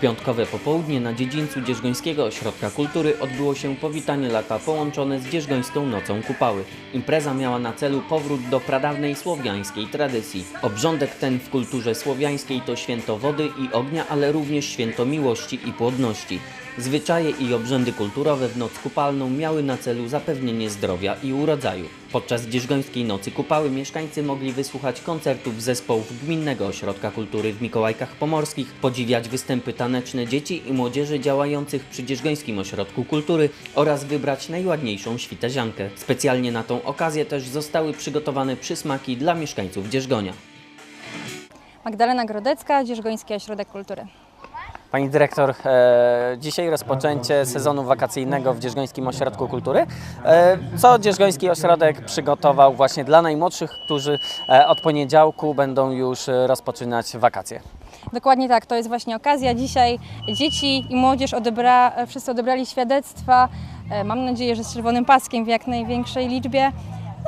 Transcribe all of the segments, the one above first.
piątkowe popołudnie na dziedzińcu Dzierżgońskiego Ośrodka Kultury odbyło się powitanie lata połączone z Dzierżgońską Nocą Kupały. Impreza miała na celu powrót do pradawnej słowiańskiej tradycji. Obrządek ten w kulturze słowiańskiej to święto wody i ognia, ale również święto miłości i płodności. Zwyczaje i obrzędy kulturowe w noc kupalną miały na celu zapewnienie zdrowia i urodzaju. Podczas Dzierżgońskiej Nocy Kupały mieszkańcy mogli wysłuchać koncertów zespołów Gminnego Ośrodka Kultury w Mikołajkach Pomorskich, podziwiać występy taneczne dzieci i młodzieży działających przy Dzierżgońskim Ośrodku Kultury oraz wybrać najładniejszą świteziankę. Specjalnie na tą okazję też zostały przygotowane przysmaki dla mieszkańców Dzierżgonia. Magdalena Grodecka, Dzierżgoński Ośrodek Kultury. Pani dyrektor, e, dzisiaj rozpoczęcie sezonu wakacyjnego w Dzierżgońskim Ośrodku Kultury. E, co Dzierżgoński Ośrodek przygotował właśnie dla najmłodszych, którzy e, od poniedziałku będą już rozpoczynać wakacje? Dokładnie tak, to jest właśnie okazja. Dzisiaj dzieci i młodzież odebra, wszyscy odebrali świadectwa. Mam nadzieję, że z czerwonym paskiem w jak największej liczbie.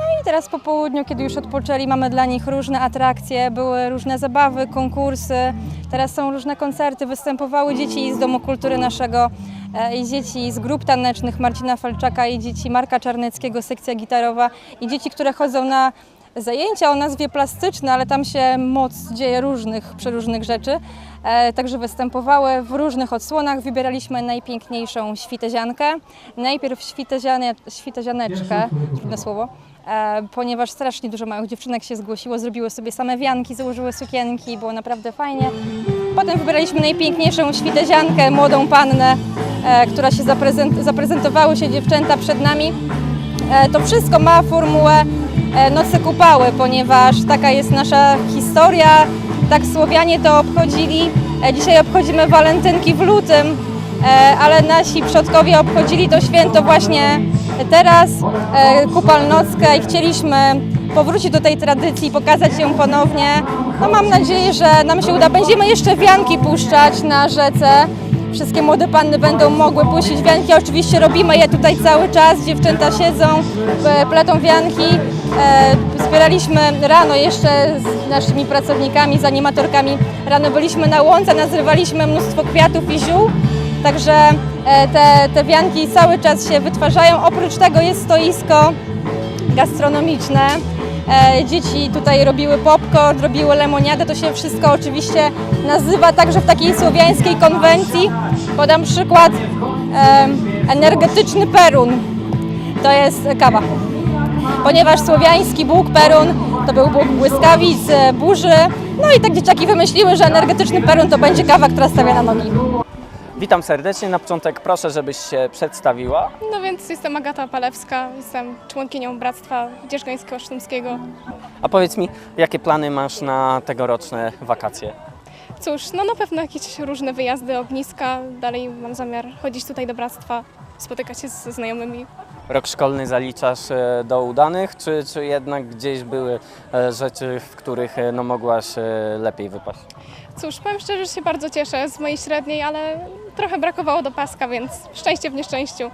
No i teraz po południu, kiedy już odpoczęli, mamy dla nich różne atrakcje, były różne zabawy, konkursy, teraz są różne koncerty, występowały dzieci z Domu Kultury naszego e, i dzieci z grup tanecznych Marcina Falczaka i dzieci Marka Czarneckiego, sekcja gitarowa i dzieci, które chodzą na zajęcia o nazwie plastyczne, ale tam się moc dzieje różnych, przeróżnych rzeczy. E, także występowały w różnych odsłonach. Wybieraliśmy najpiękniejszą świteziankę. Najpierw świtezianę, świtezianeczkę, trudne słowo, ponieważ strasznie dużo małych dziewczynek się zgłosiło, zrobiły sobie same wianki, założyły sukienki, było naprawdę fajnie. Potem wybraliśmy najpiękniejszą świteziankę, młodą pannę, e, która się zaprezent, zaprezentowały się dziewczęta przed nami. E, To wszystko ma formułę e, Nocy Kupały, ponieważ taka jest nasza historia, tak Słowianie to obchodzili. E, Dzisiaj obchodzimy walentynki w lutym, e, ale nasi przodkowie obchodzili to święto właśnie teraz, e, kupalnockę i chcieliśmy powrócić do tej tradycji, pokazać ją ponownie. No mam nadzieję, że nam się uda. Będziemy jeszcze wianki puszczać na rzece. Wszystkie młode panny będą mogły puścić wianki. Oczywiście robimy je tutaj cały czas. Dziewczęta siedzą, e, pletą wianki. E, Zbieraliśmy rano jeszcze z naszymi pracownikami, z animatorkami. Rano byliśmy na łące, nazrywaliśmy mnóstwo kwiatów i ziół. Także te, te wianki cały czas się wytwarzają. Oprócz tego jest stoisko gastronomiczne. E, Dzieci tutaj robiły popcorn, robiły lemoniadę. To się wszystko oczywiście nazywa także w takiej słowiańskiej konwencji. Podam przykład. e, Energetyczny perun to jest kawa. Ponieważ słowiański Bóg Perun to był Bóg błyskawic, e, burzy. No i tak dzieciaki wymyśliły, że energetyczny Perun to będzie kawa, która stawia na nogi. Witam serdecznie. Na początek proszę, żebyś się przedstawiła. No więc jestem Agata Palewska, jestem członkinią Bractwa Dzierżgońsko-Sztumskiego. A powiedz mi, jakie plany masz na tegoroczne wakacje? Cóż, no na pewno jakieś różne wyjazdy, ogniska, dalej mam zamiar chodzić tutaj do Bractwa, spotykać się ze znajomymi. Rok szkolny zaliczasz e, do udanych, czy, czy jednak gdzieś były e, rzeczy, w których e, no, mogłaś lepiej wypaść? Cóż, powiem szczerze, że się bardzo cieszę z mojej średniej, ale trochę brakowało do paska, więc szczęście w nieszczęściu.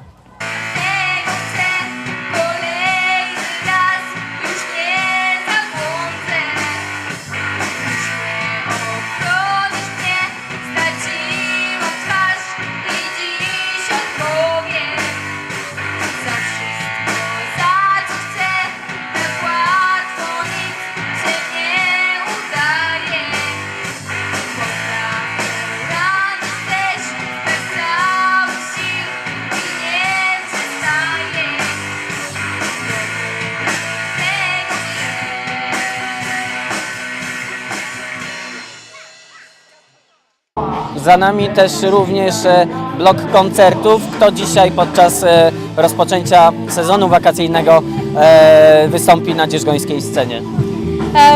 Za nami też również e, blok koncertów. Kto dzisiaj podczas e, rozpoczęcia sezonu wakacyjnego e, wystąpi na dzierżgońskiej scenie?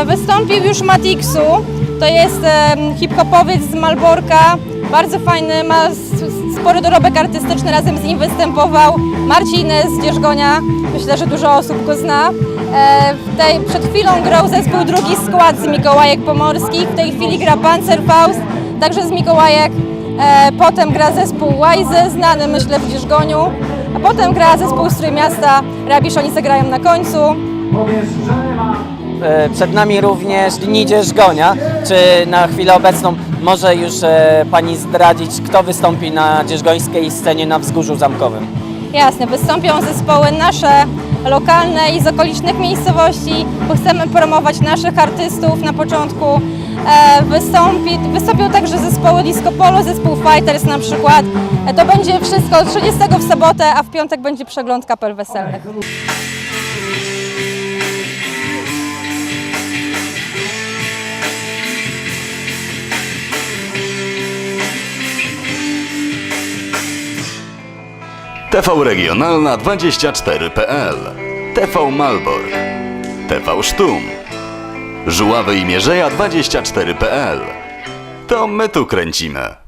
Wystąpił już Matixu, to jest hip-hopowiec z Malborka, bardzo fajny, ma spory dorobek artystyczny, razem z nim występował Marcin z Dzierżgonia, myślę, że dużo osób go zna. Tej, przed chwilą grał zespół drugi skład z Mikołajek Pomorskich, w tej chwili gra Panzerfaust, także z Mikołajek. E, potem gra zespół Łajzy, znany myślę w Dzierżgoniu, a potem gra zespół z Trójmiasta, Rabisz, oni zagrają na końcu. e, przed nami również Dni Dzierżgonia. Czy na chwilę obecną może już e, Pani zdradzić, kto wystąpi na dzierżgońskiej scenie na Wzgórzu Zamkowym? Jasne, wystąpią zespoły nasze, lokalne i z okolicznych miejscowości, bo chcemy promować naszych artystów na początku. E, wystąpi, wystąpią także zespoły Disco Polo, zespół Fighters na przykład. E, to będzie wszystko 30 w sobotę, a w piątek będzie przegląd kapel weselnych. TV Regionalna 24.pl TV Malbork TV Sztum Żuławy i Mierzeja 24.pl To my tu kręcimy.